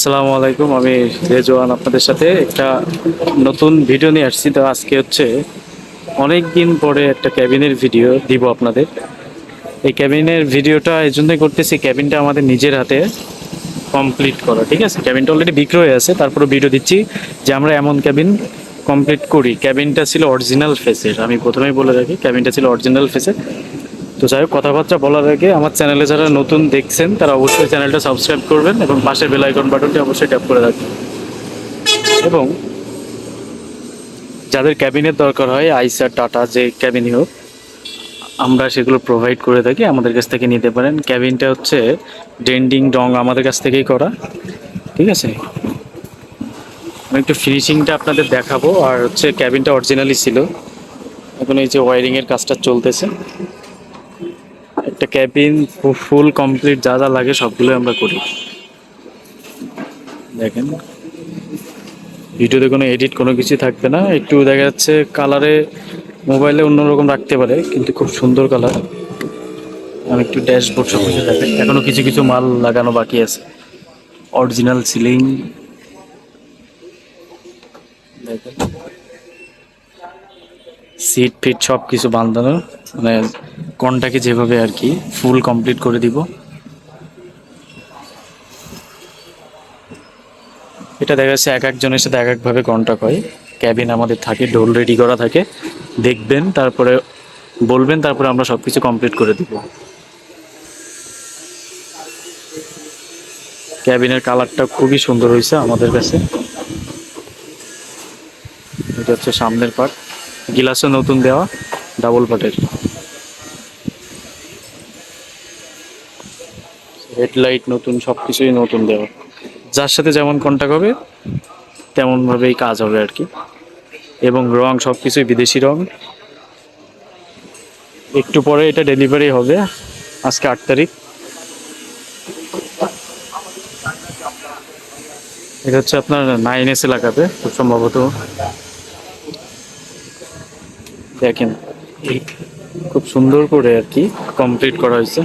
আসসালামু আলাইকুম। আমি রেজওয়ান আপনাদের সাথে একটা নতুন ভিডিও নিয়ে আসছি। তো আজকে হচ্ছে অনেক দিন পরে একটা ক্যাবিনের ভিডিও দিব আপনাদের। এই ক্যাবিনের ভিডিওটা এই জন্যই করতেছি, ক্যাবিনটা আমাদের নিজের হাতে কমপ্লিট করা, ঠিক আছে? ক্যাবিনটা অলরেডি বিক্রয় হয়ে আছে, তারপরে ভিডিও দিচ্ছি যে আমরা এমন ক্যাবিন কমপ্লিট করি। ক্যাবিনটা ছিল অরিজিনাল ফেসের আমি প্রথমেই বলে রাখি, ক্যাবিনটা ছিল অরিজিনাল ফেসের তো যাই হোক, কথাবার্তা বলার আগে আমার চ্যানেলে যারা নতুন দেখছেন, তারা অবশ্যই চ্যানেলটা সাবস্ক্রাইব করবেন এবং পাশের বেল আইকন বাটনটি অবশ্যই ট্যাপ করে রাখবেন। এবং যাদের ক্যাবিনের দরকার হয় আইসার টাটা, যে ক্যাবিনই হোক, আমরা সেগুলো প্রোভাইড করে থাকি, আমাদের কাছ থেকে নিতে পারেন। ক্যাবিনটা হচ্ছে ডেন্ডিং ডং আমাদের কাছ থেকেই করা, ঠিক আছে? আমি একটু ফিনিশিংটা আপনাদের দেখাবো, আর হচ্ছে ক্যাবিনটা অরিজিনালি ছিল, এখন এই যে ওয়ারিংয়ের কাজটা চলতেছে। ক্যাবিন ফুল কমপ্লিট যা যা লাগে সবগুলো আমরা করি। দেখেন। ভিডিওতে কোনো এডিট কোনো কিছু থাকবে না। একটু দেখা যাচ্ছে কালারে মোবাইলে অন্যরকম রাখতে পারে, কিন্তু খুব সুন্দর কালার আমি একটু ড্যাশবোর্ড সব কিছু দেখেন এখনও কিছু কিছু মাল লাগানো বাকি আছে। অরিজিনাল সিলিং দেখেন। সিট ফিট সব কিছু বাঁধানো মানে কনটাকে যেভাবে আর কি ফুল কমপ্লিট করে দিব। এটা দেখা যাচ্ছে এক একজনের সাথে এক একভাবে কন্ট্যাক্ট হয়। ক্যাবিন আমাদের থাকে ডোল রেডি করা থাকে। দেখবেন, তারপরে বলবেন, তারপরে আমরা সব কিছু কমপ্লিট করে দিব। ক্যাবিনের কালারটা খুবই সুন্দর হয়েছে আমাদের কাছে। এটা হচ্ছে সামনের পার্ট গিলাসও নতুন দেওয়া ডাবল পাটের হেডলাইট নতুন সব কিছুই নতুন দেওয়া। যার সাথে যেমন কন্ট্যাক্ট হবে, তেমনভাবেই কাজ হবে আর কি। এবং রং সব কিছুই বিদেশি রং। একটু পরে এটা ডেলিভারি হবে, আজকে আট তারিখ। এটা হচ্ছে আপনার নাইন এস এলাকাতে খুব সম্ভবত। দেখেন খুব সুন্দর করে আর কি কমপ্লিট করা হয়েছে।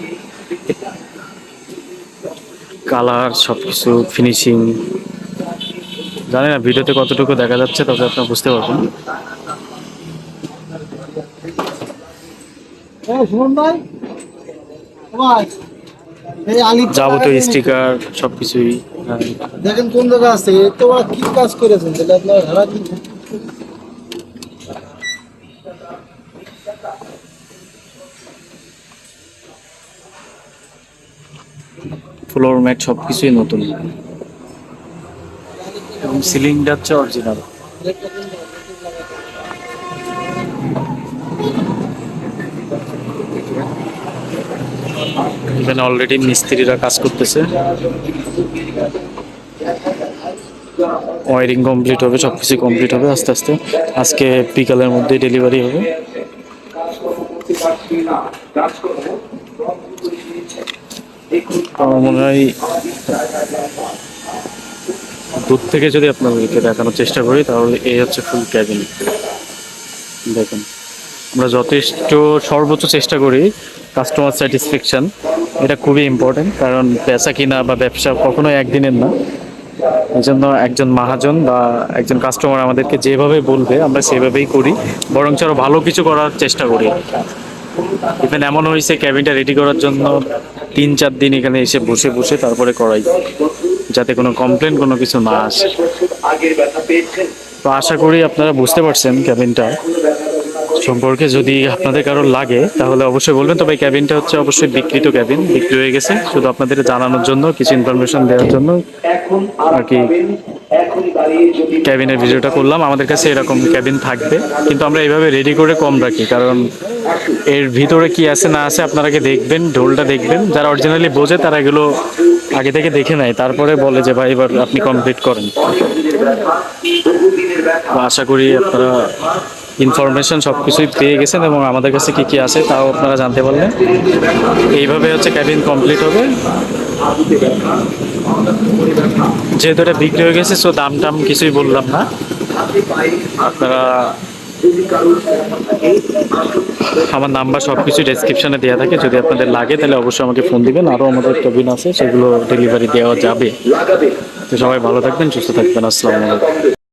কালার সব কিছু ফিনিশিং জানি না ভিডিওতে কতটুকু দেখা যাচ্ছে তবে আপনারা বুঝতে পারবেন। যাবতীয় স্টিকার সব কিছুই দেখেন কোন জায়গা আছে বড় কি কাজ করেছেন তাহলে আপনার ফ্লোর ম্যাট সব কিছুই নতুন। এবং সিলিংটা হচ্ছে অরিজিনাল এখানে অলরেডি মিস্ত্রিরা কাজ করতেছে। ওয়ারিং কমপ্লিট হবে সব কিছু কমপ্লিট হবে আস্তে আস্তে। আজকে বিকালের মধ্যে ডেলিভারি হবে। আমার মনে হয় দূর থেকে যদি আপনাদেরকে দেখানোর চেষ্টা করি, তাহলে এই হচ্ছে ফুল ক্যাবিন দেখুন, আমরা যথেষ্ট, সর্বোচ্চ চেষ্টা করি কাস্টমার স্যাটিসফ্যাকশন এটা খুবই ইম্পর্টেন্ট কারণ পেশা কিনা বা ব্যবসা কখনোই একদিনের না। জন্য একজন মহাজন বা একজন কাস্টমার আমাদেরকে যেভাবে বলবে, আমরা সেভাবেই করি। বরঞ্চ আরও ভালো কিছু করার চেষ্টা করি। ইভেন এমন হয়েছে ক্যাবিনটা রেডি করার জন্য তিন চার দিন এখানে এসে বসে বসে তারপরে করাই, যাতে কোনো কমপ্লেন কোনো কিছু না আসে। তো আশা করি আপনারা বুঝতে পারছেন ক্যাবিনটা সম্পর্কে যদি আপনাদের কারোর লাগে, তাহলে অবশ্যই বলবেন। তবে ক্যাবিনটা হচ্ছে অবশ্যই বিকৃত ক্যাবিন বিক্রি হয়ে গেছে। শুধু আপনাদের জানানোর জন্য, কিছু ইনফরমেশন দেওয়ার জন্য আর কি ক্যাবিনের ভিডিওটা করলাম। আমাদের কাছে এরকম ক্যাবিন থাকবে। কিন্তু আমরা এইভাবে রেডি করে কম রাখি, কারণ এর ভিতরে কি আছে না আছে আপনারা আগে দেখবেন, ঢোলটা দেখবেন। যারা অরিজিনালি বোঝে, তারা এগুলো আগে থেকে দেখে নেয়। তারপরে বলে যে, ভাই, এবার আপনি কমপ্লিট করেন। আশা করি আপনারা ইনফরমেশন সব কিছুই পেয়ে গেছেন এবং আমাদের কাছে কি কি আছে তাও আপনারা জানতে পারলেন। এইভাবে হচ্ছে ক্যাবিন কমপ্লিট হবে। যেহেতু এটা বিক্রি হয়ে গেছে সো দাম টাম কিছুই বললাম না। আপনারা আমার নাম্বার সব কিছু ডেসক্রিপশনে দেওয়া থাকে। যদি আপনাদের লাগে, তাহলে অবশ্যই আমাকে ফোন দিবেন। আরও আমাদের কেবিন আছে, সেগুলো ডেলিভারি দেওয়া যাবে। তো সবাই ভালো থাকবেন, সুস্থ থাকবেন। আসসালামু আলাইকুম।